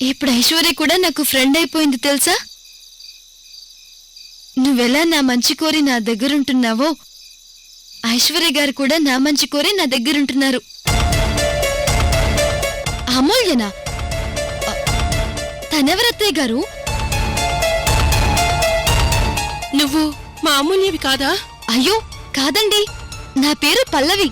ఇప్పుడు ఐశ్వర్య కూడా నాకు ఫ్రెండ్ అయిపోయింది తెలుసా? నువ్వెలా నా మంచి కోరి నా దగ్గరుంటున్నావో ఐశ్వర్య గారు కూడా నా మంచి కోరి నా దగ్గరుంటున్నారు. అమూల్యనా అ, తనెవరత్తయ్య గారు? నువ్వు మా అమూల్యవి కాదా? అయ్యో కాదండి. నా పేరు పల్లవి.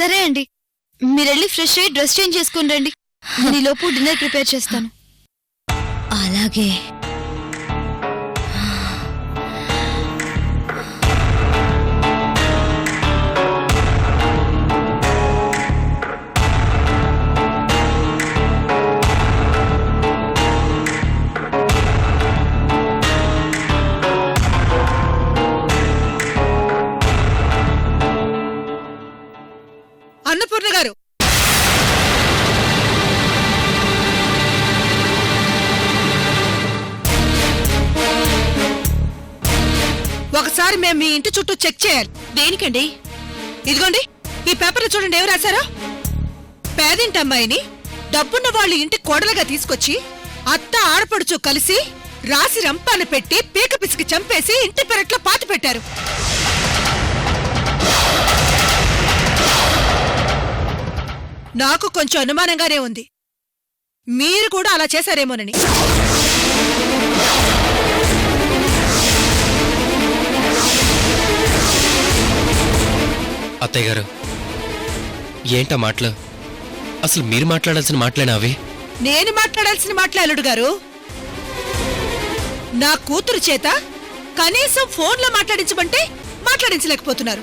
సరే అండి. మీరెళ్ళి ఫ్రెష్ అయ్యి డ్రెస్ చేంజ్ చేసుకుని రండి. నేను లోపు డిన్నర్ ప్రిపేర్ చేస్తాను. అలాగే. చేయాలి దేనికండి? ఇదిగోండి ఈ పేపర్లో చూడండి ఎవరు రాశారో? పేదింటి అమ్మాయిని డబ్బున్న వాళ్ళ ఇంటి కోడలుగా తీసుకొచ్చి అత్త ఆడపడుచు కలిసి రాసి రంపాన పెట్టి పీక పిసికి చంపేసి ఇంటి పెరట్లో పాతి పెట్టారు. నాకు కొంచెం అనుమానంగానే ఉంది. మీరు కూడా అలా చేశారేమోనని. అత్తయ్య గారు. ఏంటా మాటలు? అసలు మీరు మాట్లాడాల్సిన మాటలేనా అవి? నేను మాట్లాడాల్సిన మాట్లాడు గారు. నా కూతురు చేత కనీసం ఫోన్లో మాట్లాడించమంటే మాట్లాడించలేకపోతున్నారు.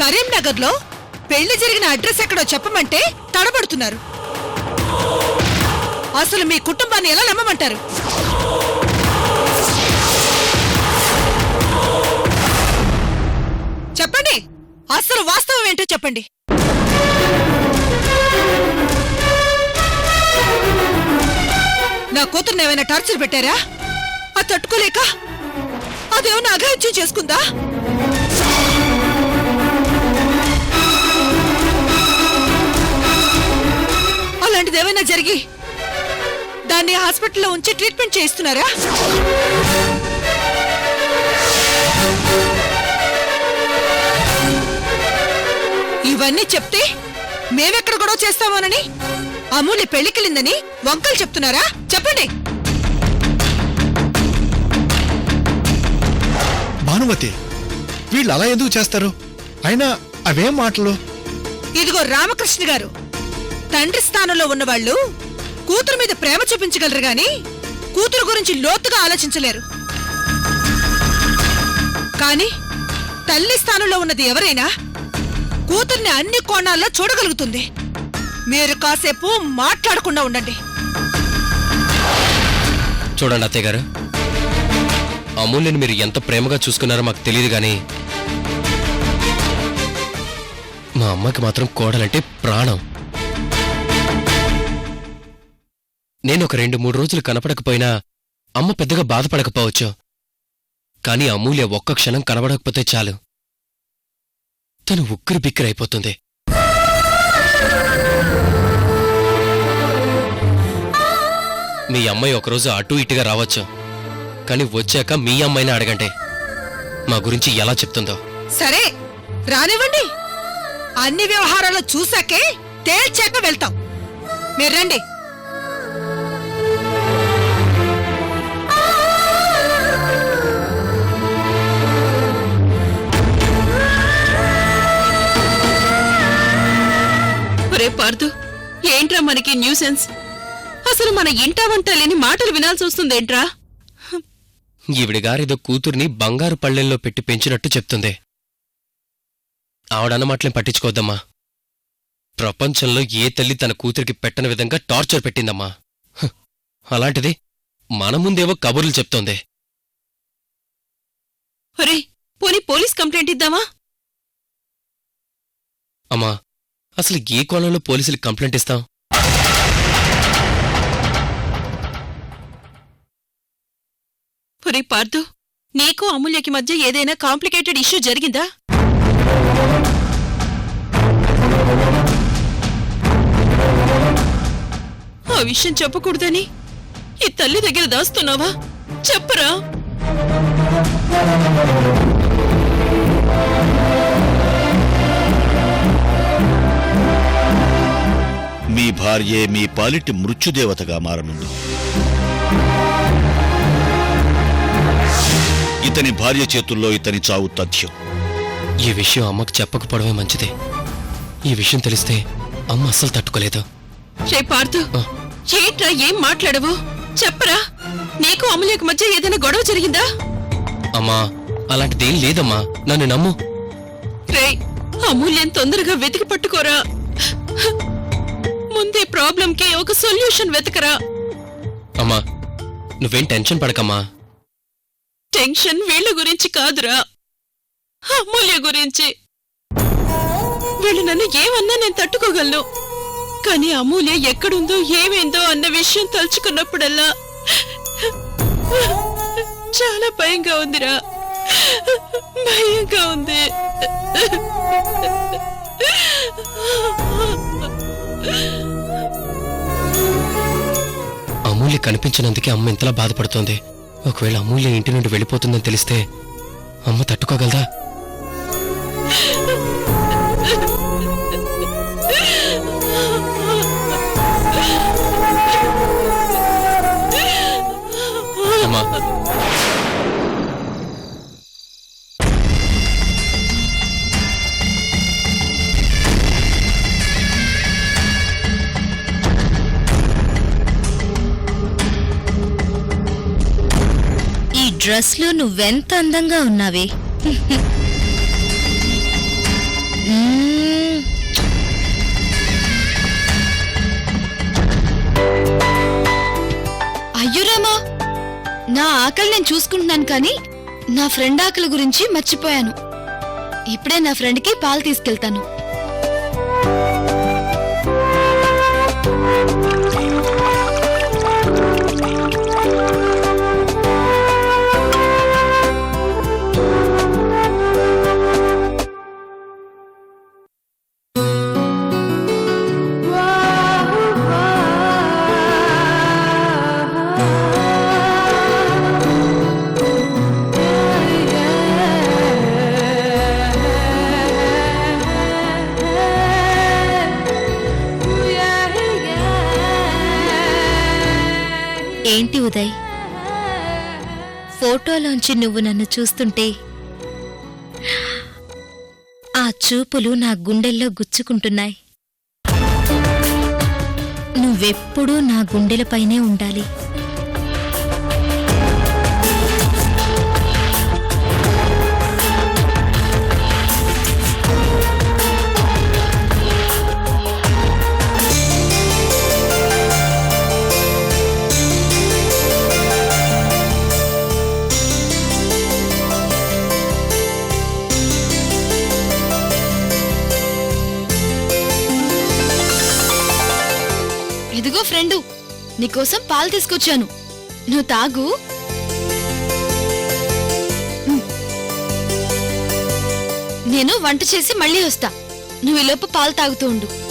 కరీంనగర్లో పెళ్ళి జరిగిన అడ్రస్ ఎక్కడో చెప్పమంటే తడబడుతున్నారు. అసలు మీ కుటుంబాన్ని ఎలా నమ్మమంటారు? చెప్పండి. అసలు వాస్తవం ఏంటో చెప్పండి. నా కూతుర్ని ఏమైనా టార్చర్ పెట్టారా? అది తట్టుకోలేక అదేమన్నా అఘాయిత్యం చేసుకుందా? అలాంటిది ఏమైనా జరిగి దాన్ని హాస్పిటల్లో ఉంచి ట్రీట్మెంట్ చేయిస్తున్నారా? ఇవన్నీ చెప్తే మేమెక్కడ గొడవ చేస్తామోనని? అమూల్య పెళ్ళికెళ్ళిందని వంకలు చెప్తున్నారా? చెప్పండి. భానుమతి వీళ్ళు అలా ఎందుకు చేస్తారు? అయినా అవేం మాటలు? ఇదిగో రామకృష్ణ గారు తండ్రి స్థానంలో ఉన్నవాళ్ళు కూతురు మీద ప్రేమ చూపించగలరు గాని కూతురు గురించి లోతుగా ఆలోచించలేరు. కానీ తల్లి స్థానంలో ఉన్నది ఎవరైనా కూతుర్ని అన్ని కోణాల్లో చూడగలుగుతుంది. మీరు కాసేపు మాట్లాడకుండా ఉండండి. చూడండి అత్తయ్య గారు. అమూల్యని మీరు ఎంత ప్రేమగా చూసుకున్నారో మాకు తెలియదు కానీ మా అమ్మకి మాత్రం కోడలంటే ప్రాణం. నేను ఒక రెండు మూడు రోజులు కనపడకపోయినా అమ్మ పెద్దగా బాధపడకపోవచ్చు. కానీ అమూల్య ఒక్క క్షణం కనబడకపోతే చాలు. తను ఉక్కిరి బిక్కిరైపోతుంది మీ అమ్మాయి ఒకరోజు అటు ఇటుగా రావచ్చు. కానీ వచ్చాక మీ అమ్మాయిని అడగండి. మా గురించి ఎలా చెప్తుందో. సరే రానివ్వండి. అన్ని వ్యవహారాలు చూసాకే తేల్చాక వెళ్తాం. మీరు రండి. పార్దు ఏంట్రా మనకి న్యూసెన్స్ అసలు మన ఇంట వంట లేని మాటలు వినాల్సి వస్తుందేంట్రా? ఈవిడి గారేదో కూతుర్ని బంగారు పళ్ళెంలో పెట్టి పెంచినట్టు చెప్తుంది. ఆవిడన్న మాటలేం పట్టించుకోవద్దమ్మా. ప్రపంచంలో ఏ తల్లి తన కూతురికి పెట్టని విధంగా టార్చర్ పెట్టిందమ్మా. హ్, అలాంటిది మన ముందేవో కబుర్లు చెప్తోంది. ఒరే పోనీ పోలీస్ కంప్లైంట్ ఇద్దామా? అమ్మా అసలు ఏ కోణంలో పోలీసులు కంప్లైంట్ ఇస్తాం? ఒరే పార్దు నీకు అమూల్యకి మధ్య ఏదైనా కాంప్లికేటెడ్ ఇష్యూ జరిగిందా? ఆ విషయం చెప్పకూడదని ఈ తల్లి దగ్గర దాస్తున్నావా? చెప్పరా? మీ భార్యే మీ పాలిటి మృత్యుదేవతగా మారనుంది. ఇతని భార్య చేతుల్లో ఇతని చావు తథ్యం. ఈ విషయం అమ్మకు చెప్పకపోవడమే మంచిది. ఈ విషయం తెలిస్తే అమ్మ అస్సలు తట్టుకోలేదు. రే పార్థు. ఏంట్రా ఏం మాట్లాడవు? చెప్పరా నీకు అమూల్యకు మధ్య ఏదైనా గొడవ జరిగిందా? అమ్మా అలాంటిదేం లేదమ్మా నన్ను నమ్ము. రే అమూల్యం తొందరగా వెతికి పట్టుకోరా. ముందే ప్రాబ్లంకి ఒక సొల్యూషన్ వెతకరా. అమ్మా నువ్వేం టెన్షన్ పడకమ్మా. టెన్షన్ వీళ్ళ గురించి కాదురా. అమూల్య గురించి. వీళ్ళు నన్ను ఏమన్నా నేను తట్టుకోగలను. కానీ అమూల్య ఎక్కడుందో ఏమైందో అన్న విషయం తలుచుకున్నప్పుడల్లా చాలా భయంగా ఉందిరా. భయంగా ఉంది. అమూల్య కనిపించినందుకే అమ్మ ఇంతలా బాధపడుతోంది. ఒకవేళ అమూల్య ఇంటి నుండి వెళ్ళిపోతుందని తెలిస్తే అమ్మ తట్టుకోగలదా? డ్రెస్లో నువ్వెంత అందంగా ఉన్నావే? అయ్యురామా నా ఆకలి నేను చూసుకుంటున్నాను కానీ నా ఫ్రెండ్ ఆకలి గురించి మర్చిపోయాను. ఇప్పుడే నా ఫ్రెండ్కి పాలు తీసుకెళ్తాను. ఏంటి ఉదయ్? ఫోటోలోంచి నువ్వు నన్ను చూస్తుంటే ఆ చూపులు నా గుండెల్లో గుచ్చుకుంటున్నాయి. నువ్వెప్పుడూ నా గుండెలపైనే ఉండాలి. నీకోసం పాలు తీసుకొచ్చాను. నువ్వు తాగు. నేను వంట చేసి మళ్ళీ వస్తా. నువ్వు ఈలోపు పాలు తాగుతూ ఉండు.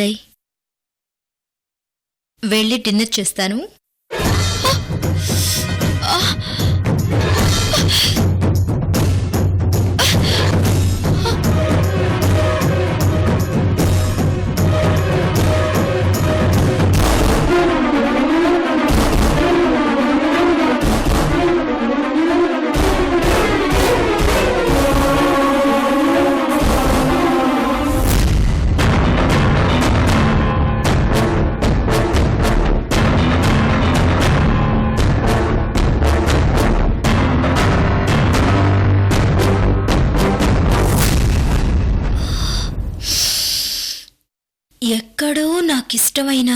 ఉదయ్ వెళ్ళి డిన్నర్ చేస్తాను. నాకిష్టమైన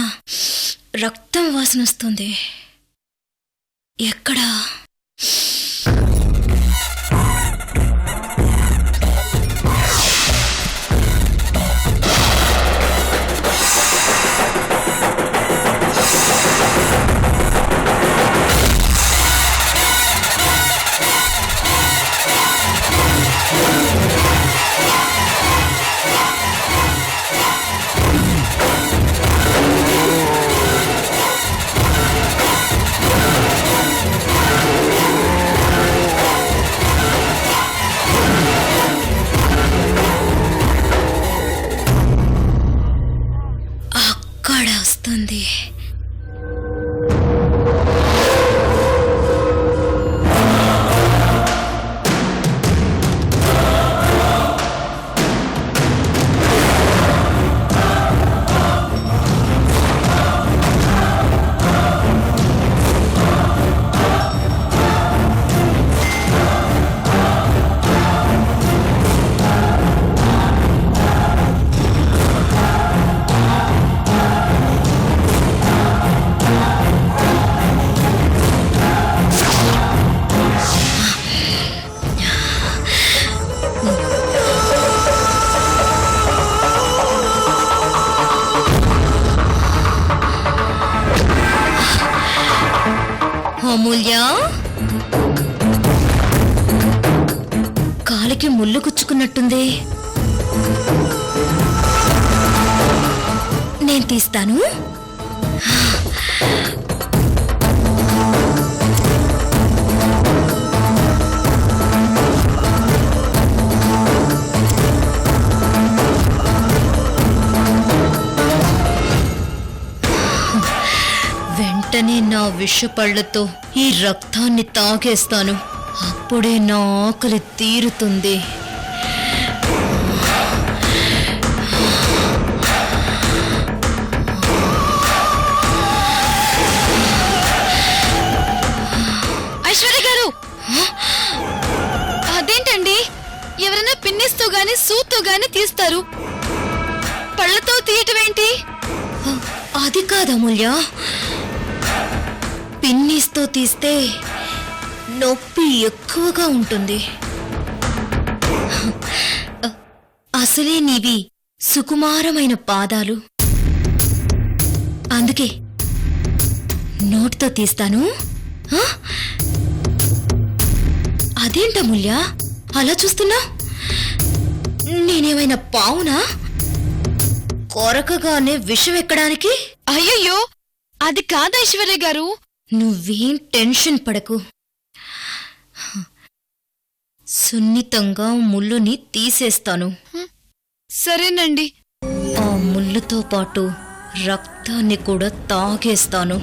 రక్తం వాసన వస్తుంది ఎక్కడా ముళ్ళు గుచ్చుకున్నట్టుంది. నేను తీస్తాను. వెంటనే నా విషపళ్ళతో ఈ రక్తాన్ని తాగేస్తాను. అప్పుడే నా ఆకలి తీరుతుంది. ఐశ్వర్య గారు! అదేంటండి? ఎవరైనా పిన్నిస్తో గాని సూత్తో గాని తీస్తారు. పళ్ళతో తీయటం ఏంటి? అది కాదు అమూల్య. తీస్తే నొప్పి ఎక్కువగా ఉంటుంది. అసలే నీవి సుకుమారమైన పాదాలు. అందుకే నోటితో తీస్తాను. ఆ? అదేంటమూల్య అలా చూస్తున్నా? నేనేమైనా పావునా? కొరకగానే విషం ఎక్కడానికి? అయ్యయ్యో! అది కాదు ఐశ్వర్య గారు? నువ్వేం టెన్షన్ పడకు. సున్నితంగా ముళ్ళుని తీసేస్తాను. సరేనండి. ఆ ముళ్ళుతో పాటు రక్తాన్ని కూడా తాగేస్తాను.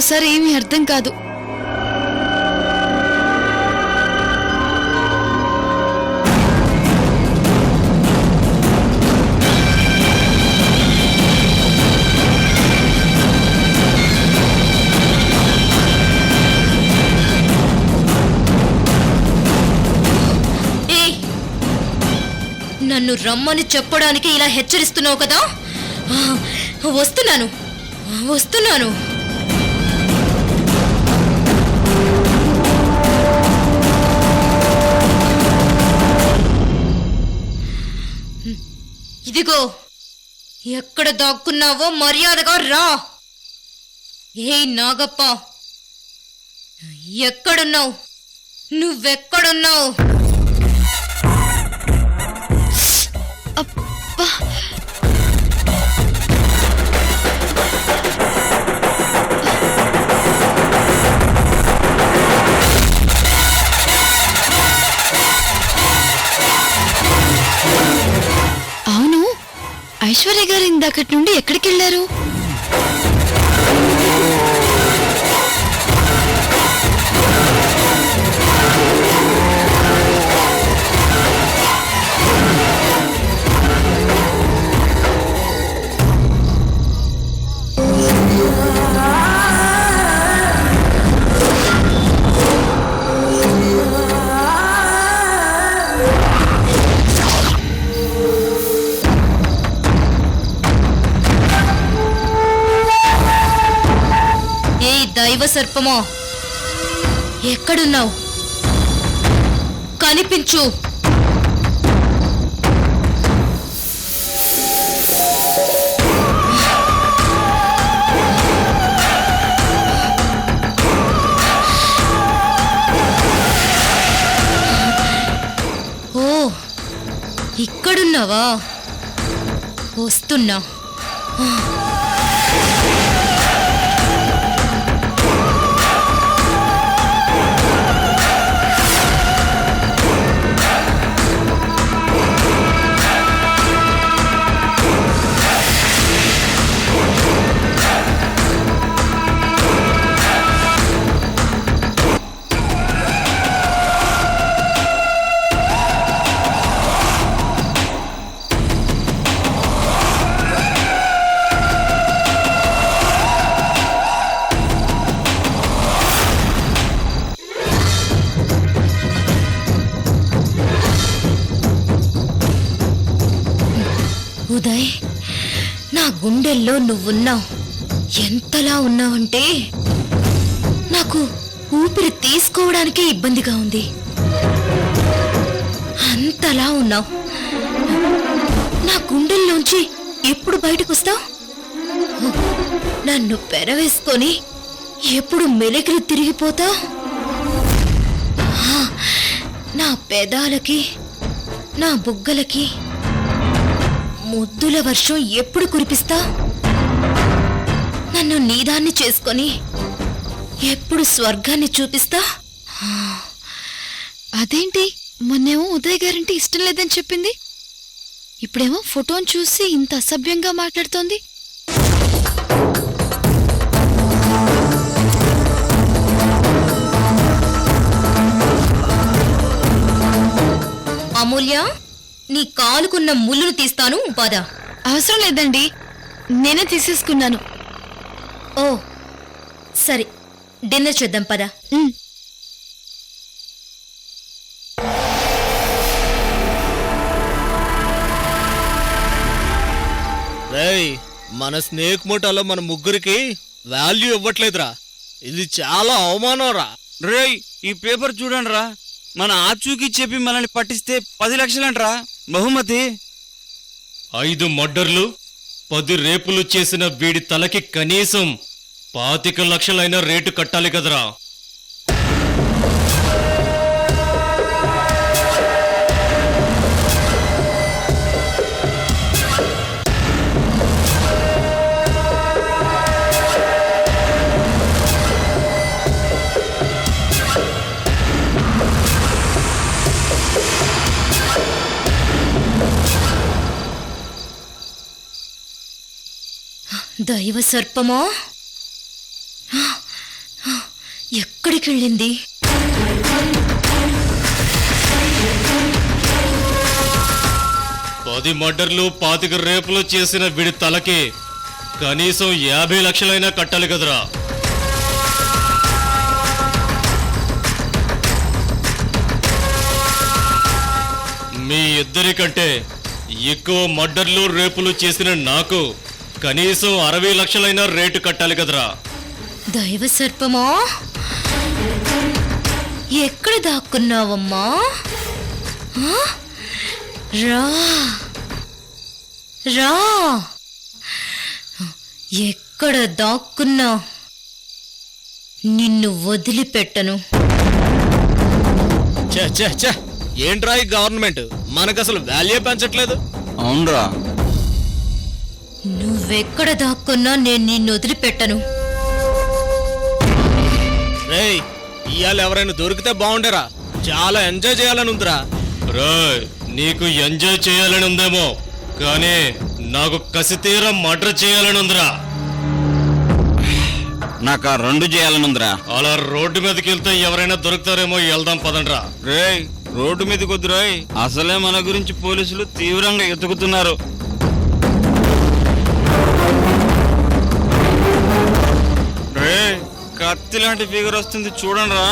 ఒక్కోసారి ఏమీ అర్థం కాదు. నన్ను రమ్మని చెప్పడానికి ఇలా హెచ్చరిస్తున్నావు కదా? వస్తున్నాను. వస్తున్నాను. ఇదిగో ఎక్కడ దాక్కున్నావో మర్యాదగా రా. ఏయ్ నాగప్ప ఎక్కడున్నావు? నువ్వెక్కడున్నావు? అబ్బా ఐశ్వర్య గారు ఇందాకటి నుండి ఎక్కడికి వెళ్ళారు సర్పమో. ఎక్కడున్నావు? కనిపించు. ఓ ఇక్కడున్నావా? వస్తున్నా. ఉదయ్ నా గుండెల్లో నువ్వున్నావు. ఎంతలా ఉన్నావంటే నాకు ఊపిరి తీసుకోవడానికే ఇబ్బందిగా ఉంది. అంతలా ఉన్నావు. నా గుండెల్లోంచి ఎప్పుడు బయటకు వస్తావు నన్ను పెరవేసుకొని ఎప్పుడు మెలికలు తిరిగిపోతావు? నా పెదాలకి నా బుగ్గలకి ముద్దుల వర్షం ఎప్పుడు కురిపిస్తా? నన్ను నీదాన్ని చేసుకొని ఎప్పుడు స్వర్గాన్ని చూపిస్తా? అదేంటి? మొన్నేమో ఉదయ్ గారంటే ఇష్టం లేదని చెప్పింది. ఇప్పుడేమో ఫోటోని చూసి ఇంత అసభ్యంగా మాట్లాడుతోంది. అమూల్య? నీ కాలుకున్న ముళ్ళును తీస్తాను పద అవసరం లేదండి. నేనే తీసేసుకున్నాను. ఓ సరే. డిన్నర్ చేద్దాం పద. ఉమ్. రేయ్ మన స్నేక్ మూటలో మన ముగ్గురికి వాల్యూ ఇవ్వట్లేదురా. ఇది చాలా అవమానం రా రేయ్ ఈ పేపర్ చూడండి రా మన ఆచూకీ చెప్పి మనల్ని పట్టిస్తే పది లక్షలంట్రా. బహుమతి ఐదు మర్డర్లు పది రేపులు చేసిన వీడి తలకి కనీసం పాతిక లక్షలైన రేటు కట్టాలి కదరా. దైవ సర్పమా ఎక్కడికి వెళ్ళింది? పది మర్డర్లు పాతిక రేపులు చేసిన వీడి తలకి కనీసం యాభై లక్షలైనా కట్టాలి కదరా. మీ ఇద్దరికంటే ఎక్కువ మర్డర్లు రేపులు చేసిన నాకు కనీసం అరవై లక్షలైనా రేటు కట్టాలి కదరా. దైవ సర్పమా? ఎక్కడ దాక్కున్నావమ్మా? ఆ? రా. రా. ఎక్కడ దాక్కున్నా నిన్ను వదిలిపెట్టను. ఛే ఛే ఛే. ఏంట్రా ఈ గవర్నమెంట్ మనకు అసలు వాల్యూ పెంచట్లేదు. అవునరా. నువ్వెక్కడ దాక్కున్నా నేను నిన్ను వదిలిపెట్టను. రేయ్ ఇవాళ ఎవరైనా దొరికితే బాగుండేరా. చాలా ఎంజాయ్ చేయాలని ఉందిరా రాయ్ నీకు ఎంజాయ్ చేయాలని ఉందేమో కానీ నాకు కసి తీర మర్డర్ చేయాలని ఉందిరా నాకు ఆ రెండు చేయాలనుందిరా. అలా రోడ్డు మీదకి వెళ్తే ఎవరైనా దొరుకుతారేమో వెళ్దాం పదండ్రా. రేయ్ రోడ్డు మీద కొద్దిరాయ్ అసలే మన గురించి పోలీసులు తీవ్రంగా ఎతుకుతున్నారు కత్తి లాంటి ఫిగర్ వస్తుంది చూడండి రా